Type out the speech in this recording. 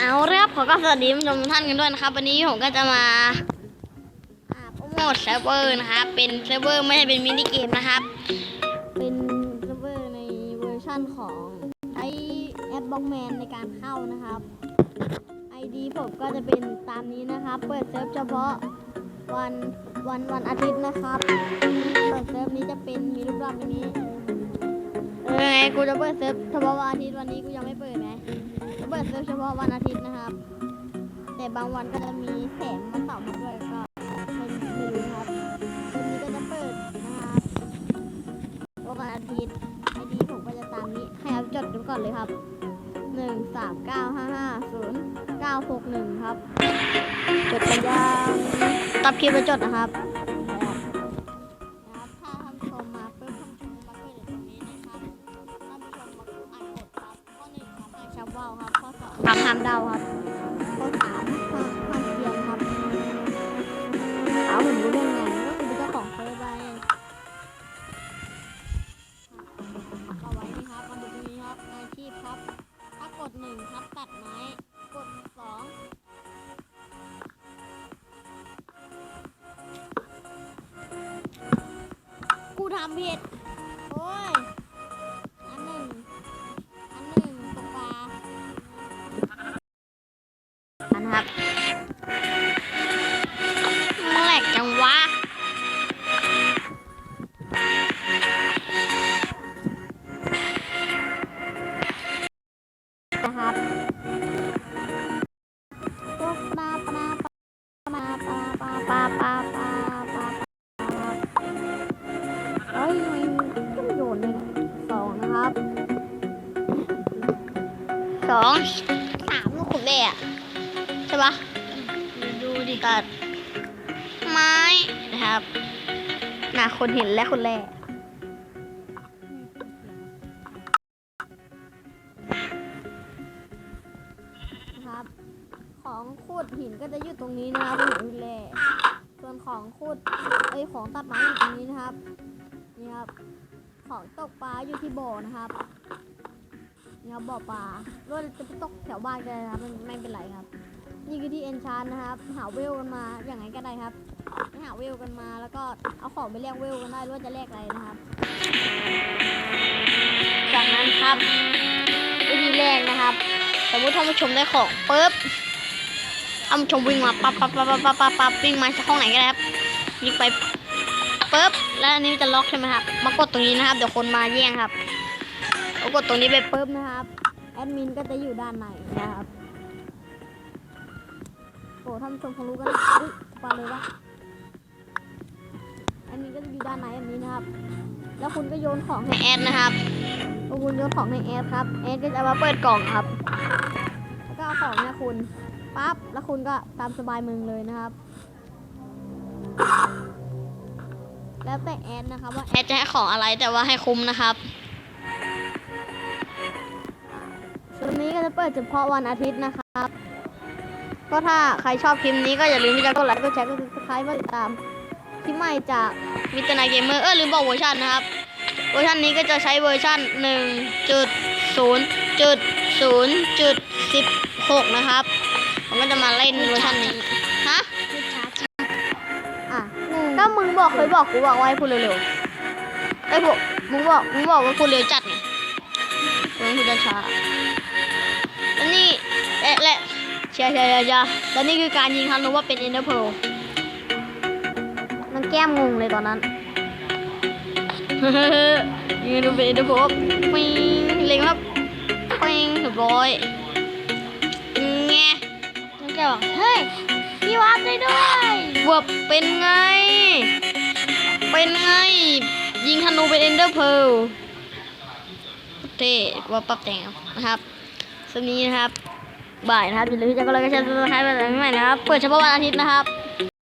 เอาเรียบขอกสวัสดีผู้ชมทุกท่านกันด้วยนะครับ วันนี้ผมก็จะมาโปรโมทเซิร์ฟเวอร์นะครับ เป็นเซิร์ฟเวอร์ไม่ใช่เป็นมินิเกมนะครับ เป็นเซิร์ฟเวอร์ในเวอร์ชั่นของใช้แอปบล็อกแมนในการเข้านะครับ ID ผมก็จะเป็นตามนี้นะครับ เปิดเซิร์ฟเฉพาะวันวันวันอาทิตย์นะครับเปิดเซิร์ฟนี้จะเป็นมีรูปร่างแบบนี้เออไงกูจะเปิดเซิร์ฟเฉพาะวันอาทิตย์วันนี้กูยัง เปิดเปิดเซิร์ฟเฉพาะวันอาทิตย์นะครับ แต่บางวันก็จะมีแถมวันเสาร์มาด้วยก็ไม่ไม่รู้ครับวันนี้ก็จะเปิดนะครับวันอาทิตย์ไอดีผมก็จะตามนี้ให้เอาจดกันก่อนเลยครับหนึ่งสามเก้าห้าห้าศูนย์เก้าหกหนึ่งครับจดกันยังตับคลิปไปจดนะครับ ว่าวครับข้อสองทำห้ามเดาครับข้อสามห้ามห้ามเทียมครับเอาผมรู้ได้ไงก็คือเป็นเจ้าของเซิร์ฟไปเอาไว้นี่ครับมาดูตรงนี้ครับอาชีพครับ ถ้ากดหนึ่งครับตัดไม้กดสองกูทำผิดโอ้ย นะครับพวกปลาปลาปลาปลาปลาปลาปลาปลาปลาเฮ้ยมันก็โยนเลยสองนะครับสองสามลูกขุดเลยอะใช่ปะดูดิตัดไม้นะครับน่าคนเห็นและคนแรก ของขุดหินก็จะอยู่ตรงนี้นะครับหินแร่ส่วนของขุดไอของตัดไม้อยู่ตรงนี้นะครับ นี่ครับ ของตกปลาอยู่ที่บ่อนะครับนี่ครับบ่อปลาว่าจะไปตกแถวบ้านก็ได้นะครับไม่ไม่เป็นไรครับ นี่คือที่เอนชานนะครับ หาเวลกันมาอย่างไรก็ได้ครับไปหาเวลกันมาแล้วก็เอาของไปแลกเวลกันได้รือว่าจะแลกอะไรนะครับ จากนั้นครับวิธีแรกนะครับ สมมติท่านผู้ชมได้ของปุ๊บ ท่านผู้ชมวิ่งมาปั๊บปั๊บปั๊บปั๊บปั๊บปั๊บวิ่งมาจากห้องไหนก็ได้ครับวิ่งไปปุ๊บแล้วอันนี้จะล็อกใช่ไหมครับ มากดตรงนี้นะครับ เดี๋ยวคนมาแย่งครับเอากดตรงนี้ไปปุ๊บนะครับแอดมินก็จะอยู่ด้านในนะครับโอ้ท่านผู้ชมคงรู้กันอุ๊ยปาเลยวะแอดมินก็จะอยู่ด้านในแบบนี้นะครับ แล้วคุณก็โยนของให้แอดนะครับคุณโยนของให้แอดครับแอดก็จะมาเปิดกล่องครับ แล้วก็เอาของเนี่ยคุณ ปั๊บแล้วคุณก็ตามสบายมึงเลยนะครับ แล้วแต่แอดนะครับว่าแอดจะให้ของอะไรแต่ว่าให้คุ้มนะครับส่วนนี้ก็จะเปิดเฉพาะวันอาทิตย์นะครับ ก็ถ้าใครชอบคลิปนี้ก็อย่าลืมที่จะกดไลค์กดแชร์กดติดตามมาติดตามคลิปใหม่จากวิจนาเกมเมอร์เออลืมบอกเวอร์ชันนะครับเวอร์ชันนี้ก็จะใช้เวอร์ชัน1.0.0.16 นะครับผม ก็จะมาเล่นเวอร์ชันนี้ ฮะ อะก็มึงบอกเคยบอกกูบอกว่าให้พูดเร็วๆไอ้ยพวกมึงบอกมึงบอกว่าพูดเร็วจัดไงมึงพูดช้าๆแล้วนี่เอ๊ะและเชียร์เชียร์เชียร์เชียร์แล้วนี่คือการยิงฮันรู้ว่าเป็นเอ็นเดอร์เพลมันแก้มงงเลยตอนนั้นยืนดูเป็นเดอร์พบปิงเล็งครับปิงเรียบร้อยแง น้องแกบอกเฮ้ยพี่วัดได้ด้วยเวบเป็นไง เป็นไง ยิงธนูเป็นเอนเดอร์เพลเท่ว่าปรับแต่งนะครับสำนี้นะครับ บ่ายนะครับอย่าลืมที่จะกดไลค์กดแชร์กดติดตามไปใหม่นะครับ เปิดเฉพาะวันอาทิตย์นะครับ